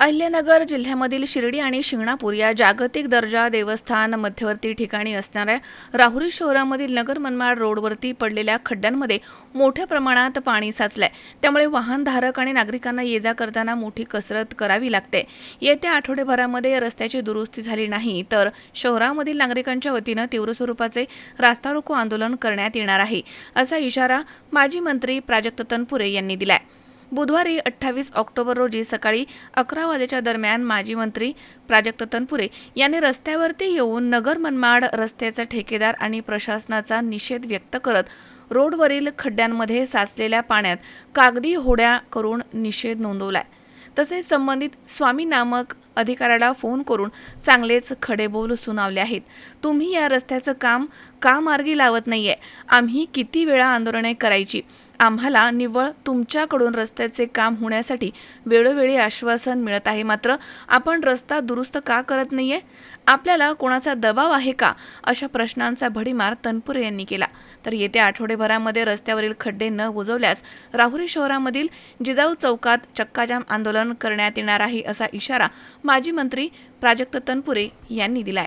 अहिल्यानगर जिल्ह्यामधील शिर्डी आणि शिंगणापूर या जागतिक दर्जा देवस्थान मध्यवर्ती ठिकाणी असणाऱ्या राहुरी शहरामधील नगर मनमाड रोडवरती पडलेल्या खड्ड्यांमध्ये मोठ्या प्रमाणात पाणी साचलंय. त्यामुळे वाहनधारक आणि नागरिकांना ये जा करताना मोठी कसरत करावी लागते. येत्या आठवडेभरामध्ये रस्त्याची दुरुस्ती झाली नाही तर शहरामधील नागरिकांच्या वतीनं तीव्र स्वरूपाचे रास्ता रोको आंदोलन करण्यात येणार आहे असा इशारा माजी मंत्री प्राजक्त तनपुरे यांनी दिलाय. बुधवारी अठ्ठावीस ऑक्टोबर रोजी सकाळी अकरा वाजेच्या दरम्यान माजी मंत्री प्राजक्त तनपुरे यांनी रस्त्यावरती येऊन नगर मनमाड रस्त्याचा ठेकेदार आणि प्रशासनाचा निषेध व्यक्त करत रोडवरील खड्ड्यांमध्ये साचलेल्या पाण्यात कागदी होड्या करून निषेध नोंदवलाय. तसेच संबंधित स्वामी नामक अधिकाऱ्याला फोन करून चांगलेच खडेबोल सुनावले आहेत. तुम्ही या रस्त्याचं काम का मार्गी लावत नाहीये? आम्ही किती वेळा आंदोलने करायची? आम्हाला निव्वळ तुमच्याकडून रस्त्याचे काम होण्यासाठी वेळोवेळी आश्वासन मिळत आहे. मात्र आपण रस्ता दुरुस्त का करत नाहीये? आपल्याला कोणाचा दबाव आहे का? अशा प्रश्नांचा भडीमार तनपुरे यांनी केला. तर येत्या आठवडेभरामध्ये रस्त्यावरील खड्डे न बुजवल्यास राहुरी शहरामधील जिजाऊ चौकात चक्काजाम आंदोलन करण्यात येणार आहे असा इशारा माजी मंत्री प्राजक्त तनपुरे यांनी दिलाय.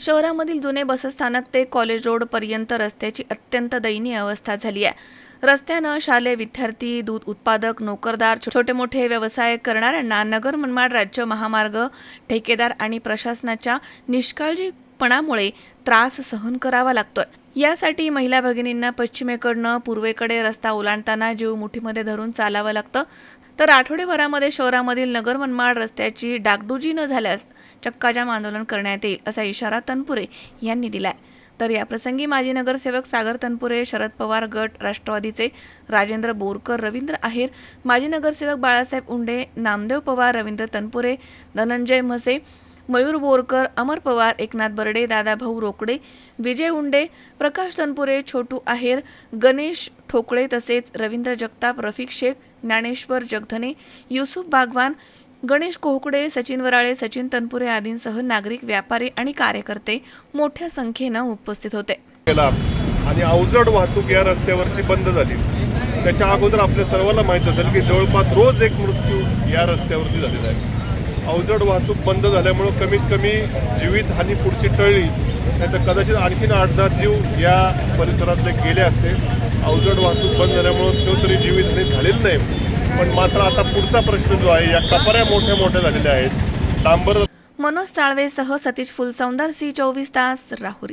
शहरामधील जुने बसस्थानक ते कॉलेज रोडपर्यंत रस्त्याची अत्यंत दयनीय अवस्था झाली आहे. रस्त्यानं शालेय विद्यार्थी दूध उत्पादक नोकरदार छोटे मोठे व्यवसाय करणाऱ्यांना नगर मनमाड राज्य महामार्ग ठेकेदार आणि प्रशासनाच्या निष्काळजीपणामुळे त्रास सहन करावा लागतोय. यासाठी महिला भगिनींना पश्चिमेकडनं पूर्वेकडे रस्ता ओलांडताना जीव मुठीमध्ये धरून चालावं लागतं. तर आठवडेभरामध्ये शहरामधील नगर मनमाड रस्त्याची डागडुजी न झाल्यास चक्काजाम आंदोलन करण्यात येईल असा इशारा तनपुरे यांनी दिलाय. तर याप्रसंगी माजी नगरसेवक सागर तनपुरे शरद पवार गट राष्ट्रवादीचे राजेंद्र बोरकर रवींद्र आहेर माजी नगरसेवक बाळासाहेब उंडे नामदेव पवार रवींद्र तनपुरे धनंजय म्हसे मयूर बोरकर अमर पवार एकनाथ बर्डे दादाभाऊ रोकडे विजय उंडे प्रकाश तनपुरे छोटू आहेर गणेश ठोकळे तसेच रवींद्र जगताप रफिक शेख ज्ञानेश्वर जगधने युसुफ बागवान गणेश कोहकडे सचिन वराळे सचिन तनपुरे आदींसह नागरिक व्यापारी आणि कार्यकर्ते मोठ्या संख्येनं उपस्थित होते. आणि अवजड वाहतूक या रस्त्यावरची बंद झाली. त्याच्या अगोदर आपल्या सर्वांना माहीत असेल की जवळपास रोज एक मृत्यू या रस्त्यावरती झालेला आहे. अवजड वाहतूक बंद झाल्यामुळं कमीत कमी जीवितहानी पुढची टळली. नाही तर कदाचित आणखीन आठ दहा जीव या परिसरातले गेले असते. अवजड वाहतूक बंद झाल्यामुळं तो तरी जीवित झालेलं नाही. पण मात्र आता पुढचा प्रश्न जो आहे या कपऱ्या मोठ्या मोठ्या झालेल्या आहेत. डांबर मनोज साळवेसह सतीश फुलसौंदर सी चोवीस तास राहुरी.